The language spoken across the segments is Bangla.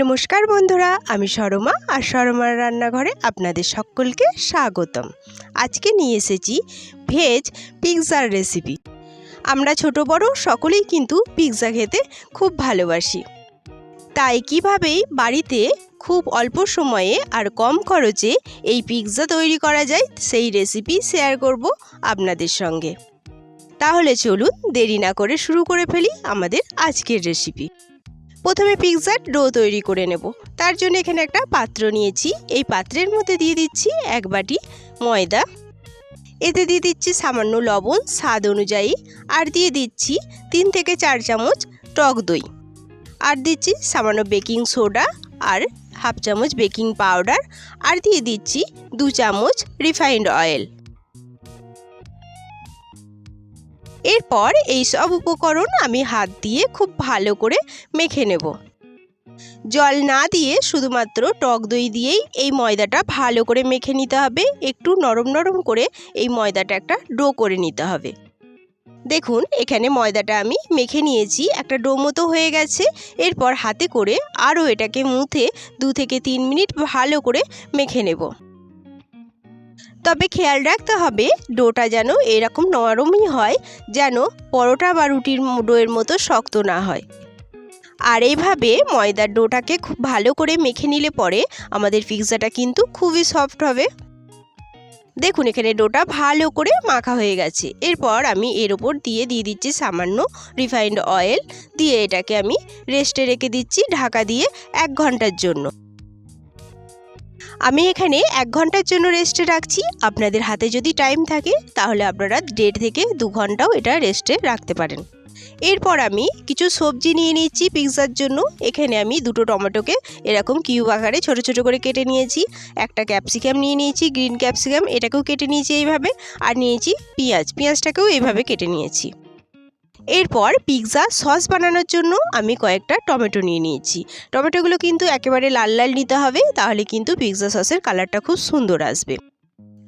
নমস্কার বন্ধুরা, আমি সরমা আর সরমার রান্নাঘরে আপনাদের সকলকে স্বাগতম। আজকে নিয়ে এসেছি ভেজ পিৎজার রেসিপি আমরা ছোট বড় সকলেই কিন্তু পিৎজা খেতে খুব ভালোবাসি। তাই কিভাবেই বাড়িতে খুব অল্প সময়ে আর কম খরচে এই পিৎজা তৈরি করা যায়, সেই রেসিপি শেয়ার করব আপনাদের সঙ্গে। তাহলে চলুন দেরি না করে শুরু করে ফেলি আমাদের আজকের রেসিপি প্রথমে পিৎজার ডো তৈরি করে নেব। তার জন্য এখানে একটা পাত্র নিয়েছি। এই পাত্রের মধ্যে দিয়ে দিচ্ছি এক বাটি ময়দা। এতে দিয়ে দিচ্ছি সামান্য লবণ স্বাদ অনুযায়ী। আর দিয়ে দিচ্ছি তিন থেকে চার চামচ টক দই। আর দিচ্ছি সামান্য বেকিং সোডা আর হাফ চামচ বেকিং পাউডার। আর দিয়ে দিচ্ছি দু চামচ রিফাইন্ড অয়েল। এরপর এই সব উপকরণ আমি হাত দিয়ে খুব ভালো করে মেখে নেব। জল না দিয়ে শুধুমাত্র টক দই দিয়েই এই ময়দাটা ভালো করে মেখে নিতে হবে। একটু নরম নরম করে এই ময়দাটা একটা ডো করে নিতে হবে। দেখুন, এখানে ময়দাটা আমি মেখে নিয়েছি, একটা ডো মতো হয়ে গেছে। এরপর হাতে করে আরও এটাকে মুথে দু থেকে তিন মিনিট ভালো করে মেখে নেব। তবে খেয়াল রাখতে হবে, ডোটা যেন এরকম নরমই হয়, যেন পরোটা বা রুটির ডোয়ের মতো শক্ত না হয়। আর এইভাবে ময়দার ডোটাকে খুব ভালো করে মেখে নিলে পরে আমাদের পিৎজাটা কিন্তু খুবই সফট হবে। দেখুন, এখানে ডোটা ভালো করে মাখা হয়ে গেছে। এরপর আমি এর ওপর দিয়ে দিয়ে দিচ্ছি সামান্য রিফাইন্ড অয়েল। দিয়ে এটাকে আমি রেস্টে রেখে দিচ্ছি ঢাকা দিয়ে এক ঘণ্টার জন্য। আমি এখানে এক ঘণ্টার জন্য রেস্টে রাখছি। আপনাদের হাতে যদি টাইম থাকে, তাহলে আপনারা দেড় থেকে দু ঘন্টাও এটা রেস্টে রাখতে পারেন। এরপর আমি কিছু সবজি নিয়ে নিচ্ছি পিৎজার জন্য। এখানে আমি দুটো টমেটোকে এরকম কিউব আকারে ছোট ছোট করে কেটে নিয়েছি। একটা ক্যাপসিকাম নিয়ে নিয়েছি গ্রিন ক্যাপসিকাম এটাকেও কেটে নিয়েছি এইভাবে। আর নিয়েছি পেঁয়াজ। পেঁয়াজটাকেও এইভাবে কেটে নিয়েছি। এরপর পিৎজা সস বানানোর জন্য আমি কয়েকটা টমেটো নিয়ে নিয়েছি। টমেটোগুলো কিন্তু একেবারে লাল লাল নিতে হবে, তাহলে কিন্তু পিৎজা সসের কালারটা খুব সুন্দর আসবে।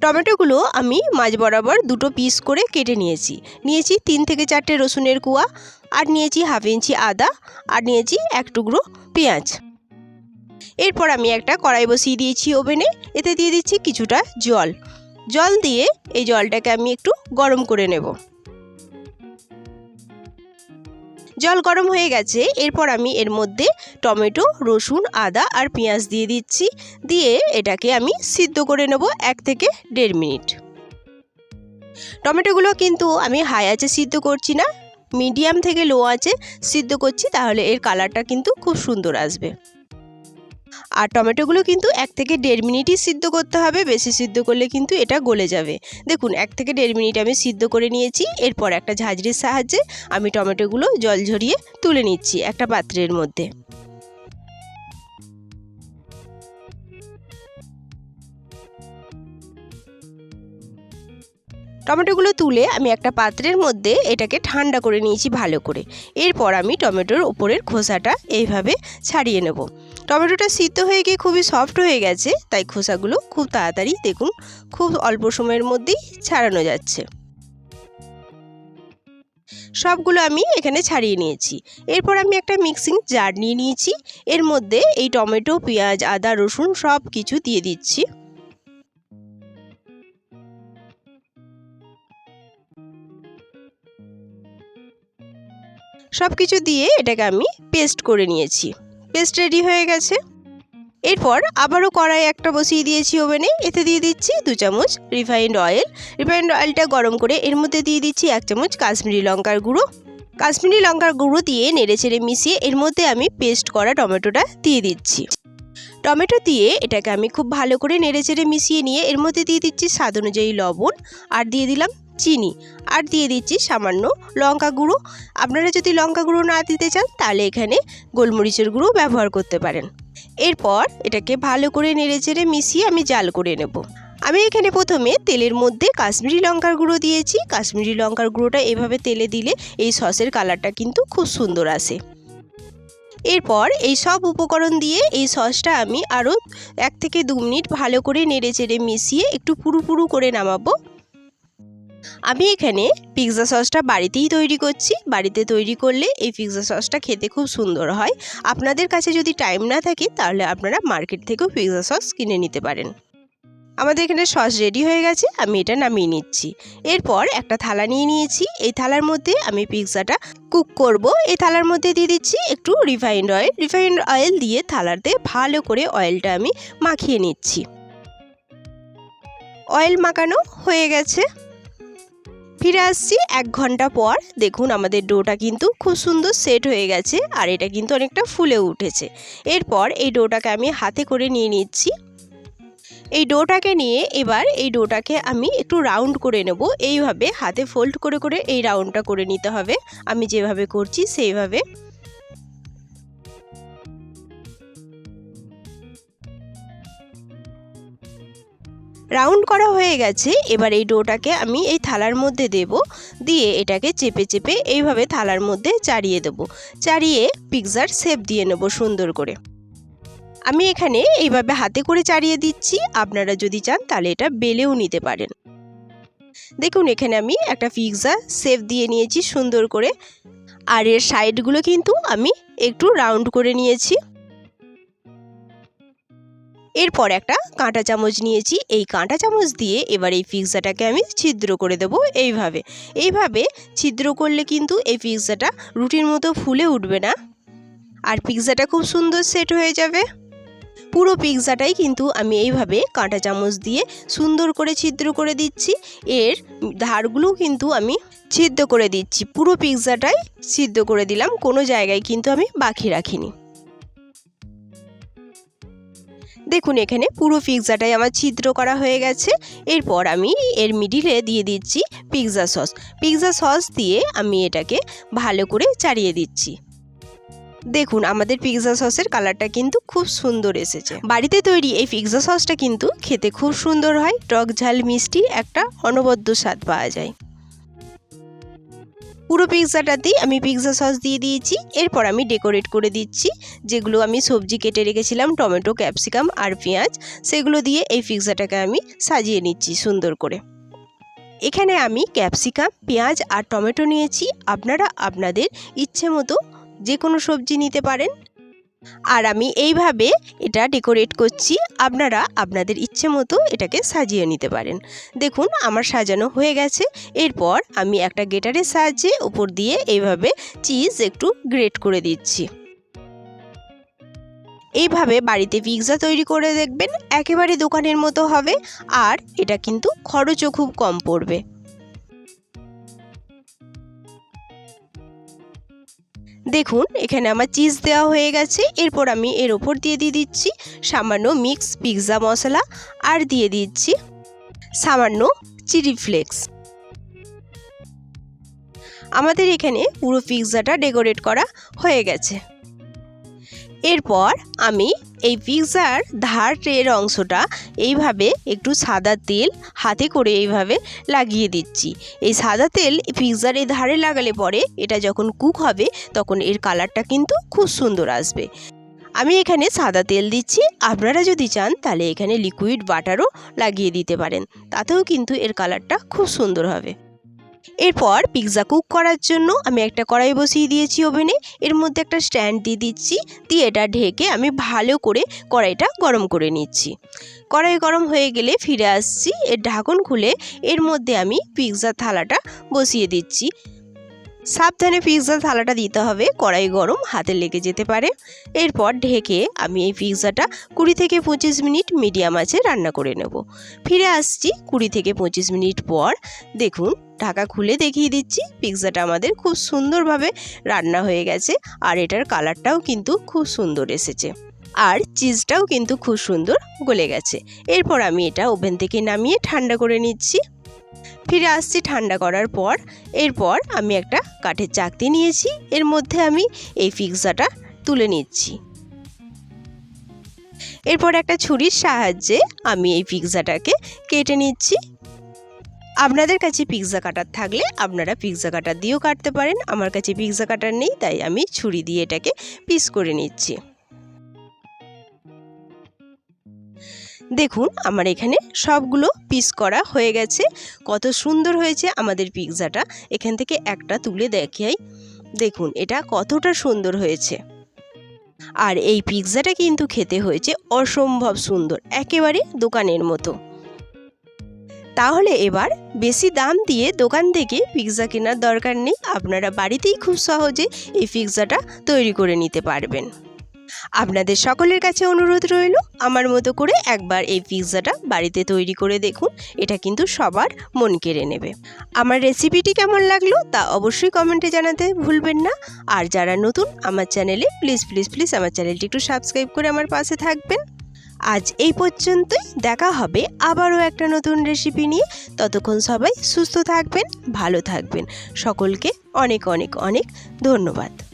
টমেটোগুলো আমি মাঝ বরাবর দুটো পিস করে কেটে নিয়েছি। নিয়েছি তিন থেকে চারটে রসুনের কুয়া, আর নিয়েছি হাফ ইঞ্চি আদা, আর নিয়েছি এক টুকরো পেঁয়াজ। এরপর আমি একটা কড়াই বসিয়ে দিয়েছি ওভেনে, এতে দিয়ে দিচ্ছি কিছুটা জল। জল দিয়ে এই জলটাকে আমি একটু গরম করে নেব। জল গরম হয়ে গেছে। এরপর আমি এর মধ্যে টমেটো, রসুন, আদা আর পেঁয়াজ দিয়ে দিচ্ছি। দিয়ে এটাকে আমি সিদ্ধ করে নেব এক থেকে দেড় মিনিট। টমেটোগুলো কিন্তু আমি হাই আঁচে সিদ্ধ করছি না। মিডিয়াম থেকে লো আছে সিদ্ধ করছি, তাহলে এর কালারটা কিন্তু খুব সুন্দর আসবে। আর টমেটোগুলো কিন্তু এক থেকে দেড় মিনিটই সিদ্ধ করতে হবে, বেশি সিদ্ধ করলে কিন্তু এটা গলে যাবে। দেখুন, এক থেকে দেড় মিনিট আমি সিদ্ধ করে নিয়েছি, এরপর একটা ঝাঁঝরির সাহায্যে আমি টমেটোগুলো জল ঝরিয়ে তুলে নিচ্ছি একটা পাত্রের মধ্যে। টমেটোগুলো তুলে আমি একটা পাত্রের মধ্যে এটাকে ঠান্ডা করে নিয়েছি ভালো করে। এরপর আমি টমেটোর ওপরের খোসাটা এইভাবে ছাড়িয়ে নেব। টমেটোটা সিদ্ধ হয়ে গিয়ে খুবই সফট হয়ে গেছে, তাই খোসাগুলো খুব তাড়াতাড়ি দেখুন, খুব অল্প সময়ের মধ্যেই ছাড়ানো যাচ্ছে। সবগুলো আমি এখানে ছাড়িয়ে নিয়েছি। এরপর আমি একটা মিক্সিং জার নিয়ে নিয়েছি, এর মধ্যে এই টমেটো, পেঁয়াজ, আদা, রসুন সব কিছু দিয়ে দিচ্ছি। সব কিছু দিয়ে এটাকে আমি পেস্ট করে নিয়েছি। পেস্ট রেডি হয়ে গেছে। এরপর আবারও কড়াই একটা বসিয়ে দিয়েছি ওভেনে। এতে দিয়ে দিচ্ছি দু চামচ রিফাইন্ড অয়েল। রিফাইন্ড অয়েলটা গরম করে এর মধ্যে দিয়ে দিচ্ছি এক চামচ কাশ্মীরি লঙ্কার গুঁড়ো। কাশ্মীরি লঙ্কার গুঁড়ো দিয়ে নেড়ে চেড়ে মিশিয়ে এর মধ্যে আমি পেস্ট করা টমেটোটা দিয়ে দিচ্ছি। টমেটো দিয়ে এটাকে আমি খুব ভালো করে নেড়ে চেড়ে মিশিয়ে নিয়ে এর মধ্যে দিয়ে দিচ্ছি স্বাদ অনুযায়ী লবণ। আর দিয়ে দিলাম চিনি। আর দিয়ে দিচ্ছি সামান্য লঙ্কা গুঁড়ো। আপনারা যদি লঙ্কা গুঁড়ো না দিতে চান, তাহলে এখানে গোলমরিচের গুঁড়ো ব্যবহার করতে পারেন। এরপর এটাকে ভালো করে নেড়ে চেড়ে মিশিয়ে আমি জাল করে নেব। আমি এখানে প্রথমে তেলের মধ্যে কাশ্মীরি লঙ্কার গুঁড়ো দিয়েছি। কাশ্মীরি লঙ্কার গুঁড়োটা এভাবে তেলে দিলে এই সসের কালারটা কিন্তু খুব সুন্দর আসে। এরপর এই সব উপকরণ দিয়ে এই সসটা আমি আরও এক থেকে দু মিনিট ভালো করে নেড়ে চেড়ে মিশিয়ে একটু পুরু পুরু করে নামাবো। আমি এখানে পিৎজা সসটা বাড়িতেই তৈরি করছি। বাড়িতে তৈরি করলে এই পিৎজা সসটা খেতে খুব সুন্দর হয়। আপনাদের কাছে যদি টাইম না থাকে, তাহলে আপনারা মার্কেট থেকেও পিৎজা সস কিনে নিতে পারেন। আমাদের এখানে সস রেডি হয়ে গেছে, আমি এটা নামিয়ে নিচ্ছি। এরপর একটা থালা নিয়ে নিয়েছি। এই থালার মধ্যে আমি পিৎজাটা কুক করব। এই থালার মধ্যে দিয়ে দিচ্ছি একটু রিফাইন্ড অয়েল রিফাইন্ড অয়েল দিয়ে থালাতে ভালো করে অয়েলটা আমি মাখিয়ে নিচ্ছি। অয়েল মাখানো হয়ে গেছে। ফিরে আসছি এক ঘণ্টা পর। দেখুন, আমাদের ডোটা কিন্তু খুব সুন্দর সেট হয়ে গেছে আর এটা কিন্তু অনেকটা ফুলে উঠেছে। এরপর এই ডোটাকে আমি হাতে করে নিয়ে নিচ্ছি। এই ডোটাকে নিয়ে এবার এই ডোটাকে আমি একটু রাউন্ড করে নেব। এইভাবে হাতে ফোল্ড করে করে এই রাউন্ডটা করে নিতে হবে। আমি যেভাবে করছি সেইভাবে। রাউন্ড করা হয়ে গেছে। এবার এই ডোটাকে আমি এই থালার মধ্যে দেব। দিয়ে এটাকে চেপে চেপে এইভাবে থালার মধ্যে চাড়িয়ে দেব। চাড়িয়ে পিৎজার শেপ দিয়ে নেব সুন্দর করে। আমি এখানে এইভাবে হাতে করে চাড়িয়ে দিচ্ছি। আপনারা যদি চান তাহলে এটা বেলেও নিতে পারেন। দেখুন, এখানে আমি একটা পিৎজা শেপ দিয়ে নিয়েছি সুন্দর করে। আর এর সাইডগুলো কিন্তু আমি একটু রাউন্ড করে নিয়েছি। এরপর একটা কাঁটা চামচ নিয়েছি। এই কাঁটা চামচ দিয়ে এবার এই পিৎজাটাকে আমি ছিদ্র করে দেবো এইভাবে। এইভাবে ছিদ্র করলে কিন্তু এই পিৎজাটা রুটির মতো ফুলে উঠবে না। আর পিৎজাটা খুব সুন্দর সেট হয়ে যাবে। পুরো পিৎজাটাই কিন্তু আমি এইভাবে কাঁটা চামচ দিয়ে সুন্দর করে ছিদ্র করে দিচ্ছি। এর ধারগুলো কিন্তু আমি ছিদ্র করে দিচ্ছি। পুরো পিৎজাটাই সিদ্ধ করে দিলাম। কোনো জায়গায় কিন্তু আমি বাকি রাখিনি। দেখুন, এখানে পুরো পিৎজাটাই আমার ছিদ্র করা হয়ে গেছে। এরপর আমি এর মিডিলে দিয়ে দিচ্ছি পিৎজা সস পিৎজা সস দিয়ে আমি এটাকে ভালো করে চাড়িয়ে দিচ্ছি। দেখুন, আমাদের পিৎজা সসের কালারটা কিন্তু খুব সুন্দর এসেছে। বাড়িতে তৈরি এই পিৎজা সসটা কিন্তু খেতে খুব সুন্দর হয়। টক ঝাল, মিষ্টি একটা অনবদ্য স্বাদ পাওয়া যায়। পুরো পিৎজাটাতেই আমি পিৎজা সস দিয়ে দিয়েছি। এরপর আমি ডেকোরেট করে দিচ্ছি, যেগুলো আমি সবজি কেটে রেখেছিলাম, টমেটো ক্যাপসিকাম আর পেঁয়াজ। সেগুলো দিয়ে এই পিৎজাটাকে আমি সাজিয়ে নিচ্ছি সুন্দর করে। এখানে আমি ক্যাপসিকাম পেঁয়াজ আর টমেটো নিয়েছি। আপনারা আপনাদের ইচ্ছে মতো যে কোনো সবজি নিতে পারেন। আর আমি এইভাবে এটা ডেকোরেট করছি। আপনারা আপনাদের ইচ্ছে মতো এটাকে সাজিয়ে নিতে পারেন। দেখুন, আমার সাজানো হয়ে গেছে। এরপর আমি একটা গেটারের সাহায্যে উপর দিয়ে এইভাবে চিজ একটু গ্রেট করে দিচ্ছি। এইভাবে বাড়িতে পিৎজা তৈরি করে দেখবেন। একেবারে দোকানের মতো হবে। আর এটা কিন্তু খরচও খুব কম পড়বে। দেখুন, এখানে আমার চিজ দেওয়া হয়ে গেছে। এরপর আমি এর ওপর দিয়ে দিয়ে দিচ্ছি সামান্য মিক্স পিৎজা মশলা আর দিয়ে দিচ্ছি সামান্য চিলি ফ্লেক্স আমাদের এখানে পুরো পিৎজাটা ডেকোরেট করা হয়ে গেছে। এরপর আমি এই পিৎজার ধারের অংশটা এইভাবে একটু সাদা তেল হাতে করে এইভাবে লাগিয়ে দিচ্ছি। এই সাদা তেল পিৎজার এই ধারে লাগালে পরে এটা যখন কুক হবে তখন এর কালারটা কিন্তু খুব সুন্দর আসবে। আমি এখানে সাদা তেল দিচ্ছি। আপনারা যদি চান তাহলে এখানে লিকুইড বাটারও লাগিয়ে দিতে পারেন। তাতেও কিন্তু এর কালারটা খুব সুন্দর হবে। এরপর পিৎজা কুক করার জন্য আমি একটা কড়াই বসিয়ে দিয়েছি ওভেনে। এর মধ্যে একটা স্ট্যান্ড দিয়ে দিচ্ছি, দিয়ে এটা ঢেকে আমি ভালো করে কড়াইটা গরম করে নিচ্ছি। কড়াই গরম হয়ে গেলে ফিরে আসছি, এর ঢাকন খুলে এর মধ্যে আমি পিৎজা থালাটা বসিয়ে দিচ্ছি। সাবধানে পিৎজা থালাটা দিতে হবে, কড়াই গরম হাতে লেগে যেতে পারে। এরপর ঢেকে আমি এই পিৎজাটা কুড়ি থেকে পঁচিশ মিনিট মিডিয়াম আছে রান্না করে নেব। ফিরে আসছি কুড়ি থেকে পঁচিশ মিনিট পর, দেখুন ঢাকা খুলে দেখিয়ে দিচ্ছি। পিৎজাটা আমাদের খুব সুন্দরভাবে রান্না হয়ে গেছে আর এটার কালারটাও কিন্তু খুব সুন্দর এসেছে। আর চিজটাও কিন্তু খুব সুন্দর গলে গেছে। এরপর আমি এটা ওভেন থেকে নামিয়ে ঠান্ডা করে নিচ্ছি। ফিরে আসছি ঠান্ডা করার পর। এরপর আমি একটা কাঠের চাকতি নিয়েছি। এর মধ্যে আমি এই পিৎজাটা তুলে নিচ্ছি। এরপর একটা ছুরির সাহায্যে আমি এই পিৎজাটাকে কেটে নিচ্ছি। আপনাদের কাছে পিৎজা কাটার থাকলে আপনারা পিৎজা কাটার দিয়েও কাটতে পারেন। আমার কাছে পিৎজা কাটার নেই, তাই আমি ছুরি দিয়ে এটাকে পিস করে নিচ্ছি। দেখুন, আমার এখানে সবগুলো পিস করা হয়ে গেছে। কত সুন্দর হয়েছে আমাদের পিৎজাটা এখান থেকে একটা তুলে দেখাই। দেখুন, এটা কতটা সুন্দর হয়েছে। আর এই পিৎজাটা কিন্তু খেতে হয়েছে অসম্ভব সুন্দর। একেবারে দোকানের মতো। তাহলে এবার বেশি দাম দিয়ে দোকান থেকে পিৎজা কেনার দরকার নেই। আপনারা বাড়িতেই খুব সহজে এই পিৎজাটা তৈরি করে নিতে পারবেন। আপনাদের সকলের কাছে অনুরোধ রইল, আমার মতো করে একবার এই পিৎজাটা বাড়িতে তৈরি করে দেখুন, এটা কিন্তু সবার মন কেড়ে নেবে। আমার রেসিপিটি কেমন লাগল তা অবশ্যই কমেন্টে জানাতে ভুলবেন না। আর যারা নতুন আমার চ্যানেলে প্লিজ প্লিজ প্লিজ আমার চ্যানেলটি একটু সাবস্ক্রাইব করে আমার পাশে থাকবেন। আজ এই পর্যন্তই, দেখা হবে আবারও একটা নতুন রেসিপি নিয়ে। ততক্ষণ সবাই সুস্থ থাকবেন, ভালো থাকবেন। সকলকে অনেক অনেক অনেক ধন্যবাদ।